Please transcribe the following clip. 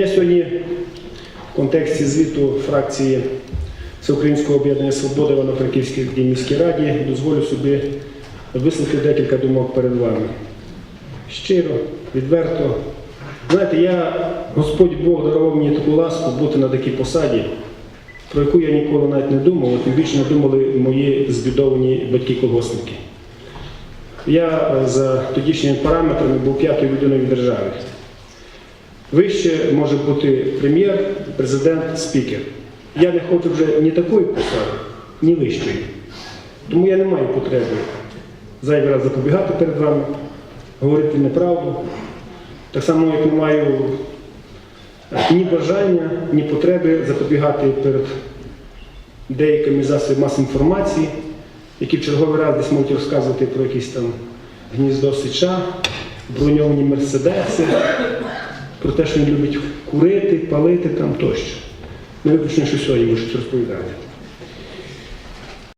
Я сьогодні в контексті звіту фракції Всеукраїнського об'єднання Свобода Івано-Франківській міській раді дозволю собі висловити декілька думок перед вами. Щиро, відверто. Знаєте, я, Господь Бог дарував мені таку ласку бути на такій посаді, про яку я ніколи навіть не думав, тим більше не думали мої збідовані батьки-колгосники. Я е, за тодішніми параметрами був п'ятою людиною в державі. Вище може бути прем'єр, президент, спікер. Я не хочу вже ні такої посади, ні вищої. Тому я не маю потреби зайвий раз запобігати перед вами, говорити неправду. Так само, як не маю е, ні бажання, ні потреби запобігати перед деякими засобами масової інформації, які в черговий раз десь можуть розказувати про якісь там гніздо сича, броньовані мерседеси, про те, що він любить курити, палити там тощо. Не виключно, що сьогодні можуть розповідати.